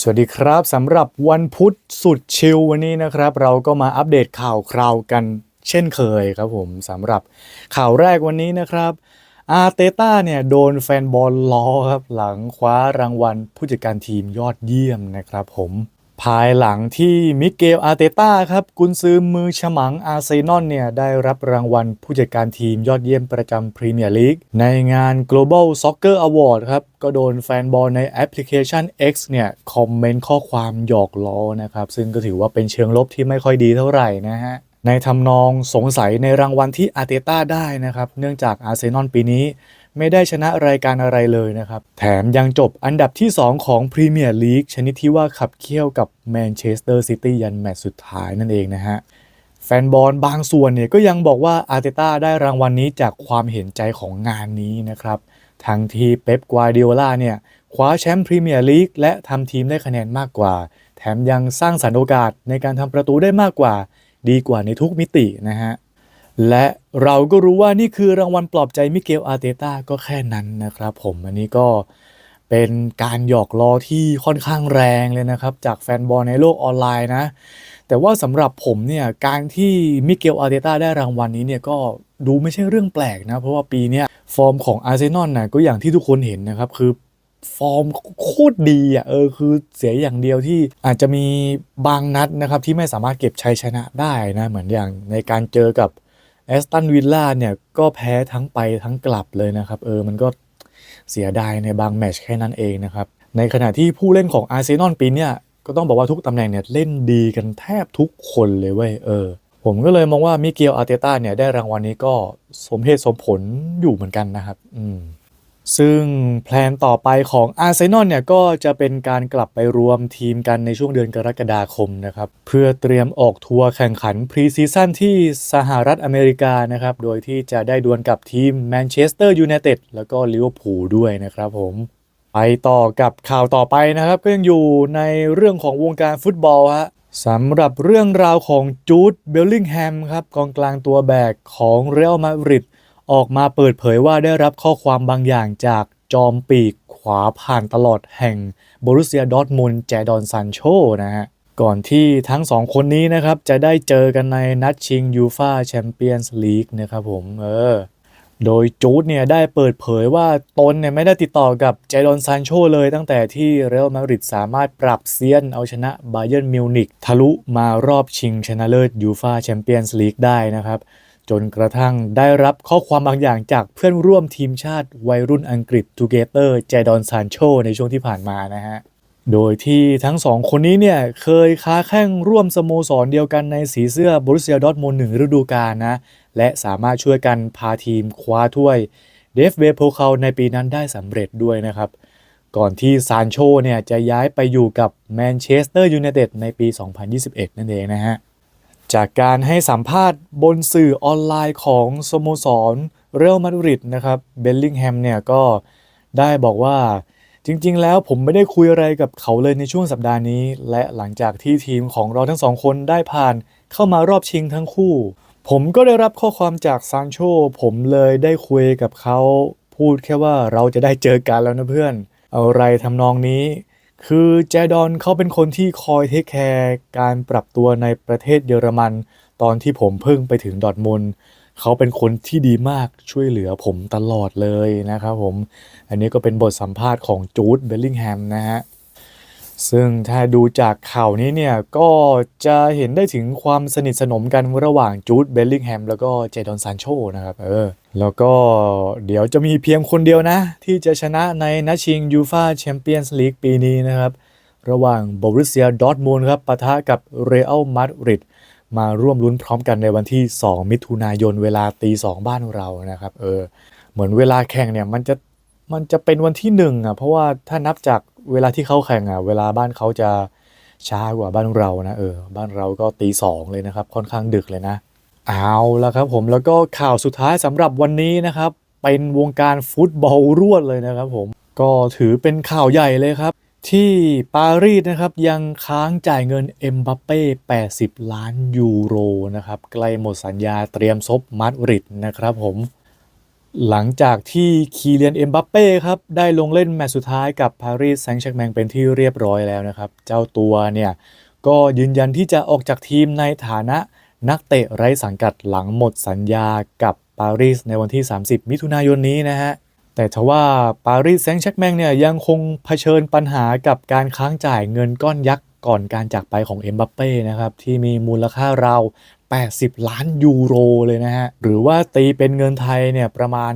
สวัสดีครับสำหรับวันพุธสุดชิลวันนี้นะครับ เราก็มาอัปเดตข่าวคราวกันเช่นเคยครับผมสำหรับข่าวแรกวันนี้นะครับอาเตต้าเนี่ยโดนแฟนบอลล้อครับหลังคว้ารางวัลผู้จัดการทีมยอดเยี่ยมนะครับผม ภายหลังที่มิเกลอาเตต้าครับกุนซือมือฉมังอาร์เซนอลเนี่ยได้รับรางวัลผู้จัดการทีมยอดเยี่ยมประจำพรีเมียร์ลีกในงาน Global Soccer Award ครับ ก็โดนแฟนบอลในแอปพลิเคชัน X เนี่ย คอมเมนต์ข้อความหยอกล้อนะครับ ซึ่งก็ถือว่าเป็นเชิงลบที่ไม่ค่อยดีเท่าไหร่นะฮะในทำนองสงสัยในรางวัลที่อาร์เตต้าได้นะครับ เนื่องจากอาร์เซนอลปีนี้ ไม่ได้ชนะรายการอะไรเลยนะครับ แถมยังจบอันดับที่ 2 ของพรีเมียร์ลีกชนิดที่ว่าขับเคี่ยวกับแมนเชสเตอร์ซิตี้ยันแมตช์สุดท้ายนั่นเองนะฮะแฟนบอลบางส่วนเนี่ยก็ยังบอกว่าอาร์เตต้าได้รางวัลนนี้จากความเห็นใจของงานนี้นะครับทั้งที่เป๊ปกวาดิโอลาเนี่ยคว้าแชมป์พรีเมียร์ลีกและทำทีมได้คะแนนมากกว่า แถมยังสร้างสรรค์โอกาสในการทำประตูได้มากกว่า ดีกว่าในทุกมิตินะฮะ และเราก็รู้ว่านี่คือรางวัลปลอบใจมิเกลอาร์เตต้าก็แค่นั้นนะครับผมอันนี้ก็เป็นการหยอกล้อที่ค่อนข้างแรงเลยนะครับ จากแฟนบอลในโลกออนไลน์นะ แต่ว่าสำหรับผมเนี่ย การที่มิเกลอาร์เตต้าได้รางวัลนี้เนี่ยก็ดูไม่ใช่เรื่องแปลกนะ เพราะว่าปีนี้ฟอร์มของอาร์เซนอลนะก็อย่างที่ทุกคนเห็นนะครับคือฟอร์มโคตรดีอะเออคือเสียอย่างเดียวที่อาจจะมีบางนัดนะครับที่ไม่สามารถเก็บชัยชนะได้นะ เหมือนอย่างในการเจอกับ แอสตันวิลล่าเนี่ยก็แพ้ทั้งไปทั้งกลับเลยนะครับเออมันก็เสียดายในบางแมชแค่นั้นเองนะครับ ในขณะที่ผู้เล่นของอาร์เซนอลปีเนี้ยก็ต้องบอกว่าทุกตำแหน่งเนี่ยเล่นดีกันแทบทุกคนเลยเว้ยเออ ผมก็เลยมองว่ามิเกลอาร์เตต้าเนี่ยได้รางวัลนี้ก็สมเหตุสมผลอยู่เหมือนกันนะครับ อืม ซึ่งแพลนต่อไปของอาร์เซนอลเนี่ยก็จะเป็นการกลับไปรวมทีมกันในช่วงเดือนกรกฎาคมนะครับ เพื่อเตรียมออกทัวร์แข่งขันพรีซีซั่นที่สหรัฐอเมริกานะครับ โดยที่จะได้ดวลกับทีมแมนเชสเตอร์ยูไนเต็ดแล้วก็ลิเวอร์พูลด้วยนะครับผมไปต่อกับข่าวต่อไปนะครับ ก็ยังอยู่ในเรื่องของวงการฟุตบอลฮะสำหรับเรื่องราวของจูดเบลลิงแฮมครับกองกลางตัวแบกของเรอัลมาดริด ออกมาเปิดเผยว่าได้รับข้อความบางอย่างจากจอมปีกขวาผ่านตลอดแห่งบรุเซียดอร์ทมุนแจดอนซันโชนะฮะก่อนที่ทั้งสองคนนี้นะครับ จะได้เจอกันในนัดชิงยูฟาแชมเปี้ยนส์ลีกนะครับผมเออโดยจูดเนี่ยได้เปิดเผยว่าตนเนี่ยไม่ได้ติดต่อกับเจดอนซานโชเลยตั้งแต่ที่เรอัลมาดริดสามารถปรับเซียนเอาชนะบาเยิร์นมิวนิกทะลุมารอบชิงชนะเลิศยูฟาแชมเปี้ยนส์ลีกได้นะครับ จนกระทั่งได้รับข้อความบางอย่างจากเพื่อนร่วมทีมชาติวัยรุ่นอังกฤษทูเกเตอร์เจดอนซานโชในช่วงที่ผ่านมานะฮะ โดยที่ทั้งสองคนนี้เนี่ยเคยค้าแข่งร่วมสโมสรเดียวกันในสีเสื้อบรุเซียดอร์ทมุนหนึ่งฤดูกาลนะ และสามารถช่วยกันพาทีมคว้าถ้วยเดฟเวโพเคาในปีนั้นได้สำเร็จด้วยนะครับ ก่อนที่ซานโชเนี่ยจะย้ายไปอยู่กับแมนเชสเตอร์ยูไนเต็ดในปี 2021 นั่นเองนะฮะ จากการให้สัมภาษณ์บนสื่อออนไลน์ของสโมสรเรอัลมาดริดนะครับเบลลิงแฮมเนี่ยก็ได้บอกว่าจริงๆ แล้วผมไม่ได้คุยอะไรกับเขาเลยในช่วงสัปดาห์นี้ และหลังจากที่ทีมของเราทั้งสองคนได้ผ่านเข้ามารอบชิงทั้งคู่ ผมก็ได้รับข้อความจากซานโชผมเลยได้คุยกับเขา พูดแค่ว่าเราจะได้เจอกันแล้วนะเพื่อน อะไรทำนองนี้ คือแจดอนเขาเป็นคนที่คอยเทคแคร์การปรับตัวในประเทศเยอรมัน ตอนที่ผมเพิ่งไปถึงดอทมุนเขาเป็นคนที่ดีมากช่วยเหลือผมตลอดเลยนะครับผม อันนี้ก็เป็นบทสัมภาษณ์ของจูดเบลลิงแฮมนะฮะ ซึ่งถ้าดูจากข่าวนี้เนี่ย ก็จะเห็นได้ถึงความสนิทสนมกันระหว่างจูดเบลลิงแฮมแล้วก็เจดอนซานโชนะครับเออแล้วก็เดี๋ยวจะมีเพียงคนเดียวนะ ที่จะชนะในนัดชิงยูฟาแชมเปี้ยนส์ลีกปีนี้นะครับ ระหว่างบรุเซียดอทมุนด์ครับปะทะกับเรอัลมาดริดมาร่วมลุ้นพร้อมกันในวันที่ 2 มิถุนายนเวลาตีสองบ้านเรานะครับเออเหมือนเวลาแข่งเนี่ยมันจะ มันจะเป็นวันที่หนึ่งอะเพราะว่าถ้านับจากเวลาที่เขาแข่งอะเวลาบ้านเขาจะช้ากว่าบ้านเรานะเออบ้านเราก็ตีสองเลยนะครับ ค่อนข้างดึกเลยนะ เอาและครับผมแล้วก็ข่าวสุดท้ายสำหรับวันนี้นะครับ เป็นวงการฟุตบอลรวดเลยนะครับผมก็ถือเป็นข่าวใหญ่เลยครับ ที่ปารีสนะครับยังค้างจ่ายเงินเอ็มบัปเป้ 80 ล้านยูโรนะครับใกล้หมดสัญญาเตรียมซบมาดริดนะครับผม หลังจากที่คีเลียนเอ็มบัปเป้ครับ ได้ลงเล่นแมตช์สุดท้ายกับปารีสแซงต์แชร์แมงเป็นที่เรียบร้อยแล้วนะครับ เจ้าตัวเนี่ย ก็ยืนยันที่จะออกจากทีมในฐานะนักเตะไร้สังกัดหลังหมดสัญญากับปารีสในวันที่ 30 มิถุนายนนี้นะฮะ แต่ทว่าปารีสแซงต์แชร์แมงเนี่ยยังคงเผชิญปัญหากับการค้างจ่ายเงินก้อนยักษ์ก่อนการจากไปของเอ็มบัปเป้นะครับที่มีมูลค่าราว 80 ล้านยูโรเลยนะฮะ หรือว่าตีเป็นเงินไทยเนี่ยประมาณ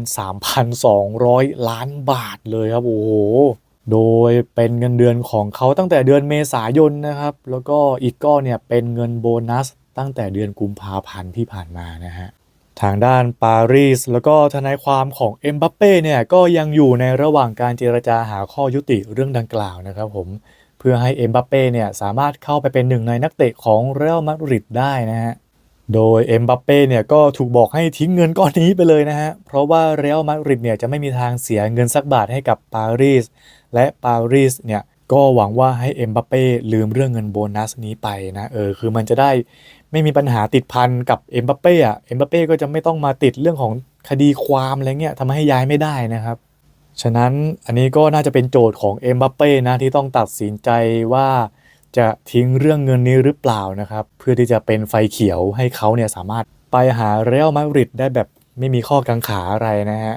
3,200 ล้านบาทเลยครับ โอ้โห โดยเป็นเงินเดือนของเขาตั้งแต่เดือนเมษายนนะครับ แล้วก็อีกก้อนเนี่ยเป็นเงินโบนัสตั้งแต่เดือนกุมภาพันธ์ที่ผ่านมานะฮะทางด้านปารีส แล้วก็ทนายความของเอ็มบัปเป้เนี่ยก็ยังอยู่ในระหว่างการเจรจาหาข้อยุติเรื่องดังกล่าวนะครับผมเพื่อให้เอ็มบัปเป้เนี่ยสามารถเข้าไปเป็นหนึ่งในนักเตะของเรอัลมาดริดได้นะฮะ โดยเอ็มบัปเป้เนี่ยก็ถูกบอกให้ทิ้งเงินก้อนนี้ไปเลยนะฮะ เพราะว่าเรอัลมาดริดเนี่ยจะไม่มีทางเสียเงินสักบาทให้กับปารีส และปารีสเนี่ยก็หวังว่าให้เอ็มบัปเป้ลืมเรื่องเงินโบนัสนี้ไปนะเออคือมันจะได้ไม่มีปัญหาติดพันกับเอ็มบัปเป้อะเอ็มบัปเป้ก็จะไม่ต้องมาติดเรื่องของคดีความอะไรเงี้ยทำให้ย้ายไม่ได้นะครับ ฉะนั้นอันนี้ก็น่าจะเป็นโจทย์ของเอ็มบัปเป้นะที่ต้องตัดสินใจว่า จะทิ้งเรื่องเงินนี้หรือเปล่านะครับ เพื่อที่จะเป็นไฟเขียวให้เขาเนี่ยสามารถไปหาเรอัลมาดริดได้แบบไม่มีข้อกังขาอะไรนะฮะ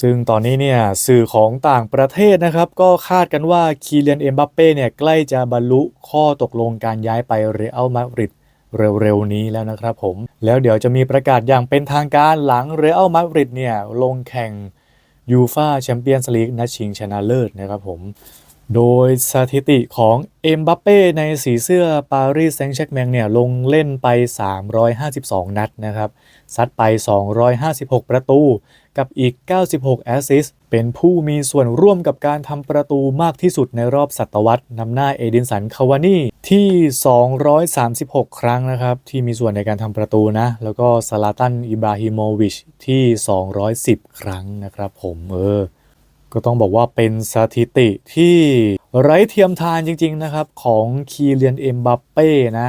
ซึ่งตอนนี้เนี่ยสื่อของต่างประเทศนะครับ ก็คาดกันว่าคีเลียนเอ็มบัปเป้เนี่ยใกล้จะบรรลุข้อตกลงการย้ายไปเรอัลมาดริดเร็วๆนี้แล้วนะครับผม แล้วเดี๋ยวจะมีประกาศอย่างเป็นทางการหลังเรอัลมาดริดเนี่ยลงแข่งยูฟาแชมเปี้ยนส์ลีกนัดชิงชนะเลิศนะครับผม โดยสถิติของเอ็มบัปเป้ในสีเสื้อปารีสแซงต์แชร์กแมงเนี่ยลงเล่นไป 352 นัดนะครับ ซัดไป 256 ประตู กับอีก 96 แอสซิสเป็นผู้มีส่วนร่วมกับการทำประตูมากที่สุดในรอบศตวรรษนำหน้าเอดินสันคาวานี่ที่ 236 ครั้งนะครับ ที่มีส่วนในการทำประตูนะ แล้วก็ซาลาตันอิบราฮิโมวิชที่ 210 ครั้งนะครับผมเออ ก็ต้องบอกว่าเป็นสถิติที่ไร้เทียมทานจริง ๆ นะครับ ของคีเลียนเอ็มบัปเป้นะ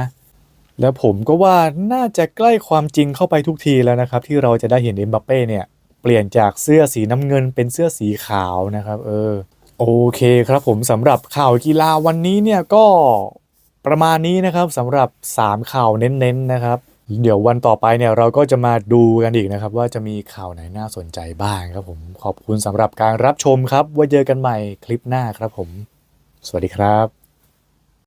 แล้วผมก็ว่าน่าจะใกล้ความจริงเข้าไปทุกทีแล้วนะครับ ที่เราจะได้เห็นเอ็มบัปเป้เนี่ย เปลี่ยนจากเสื้อสีน้ำเงินเป็นเสื้อสีขาวนะครับ เออ โอเคครับผมสำหรับข่าวกีฬาวันนี้เนี่ยก็ประมาณนี้นะครับสำหรับ 3 ข่าวเน้นๆนะครับ เดี๋ยววันต่อไปเนี่ยเราก็จะมาดูกันอีกนะครับ ว่าจะมีข่าวไหนน่าสนใจบ้างครับผมขอบคุณสำหรับการรับชมครับไว่าเจอกันใหม่คลิปหน้าครับผม สวัสดีครับ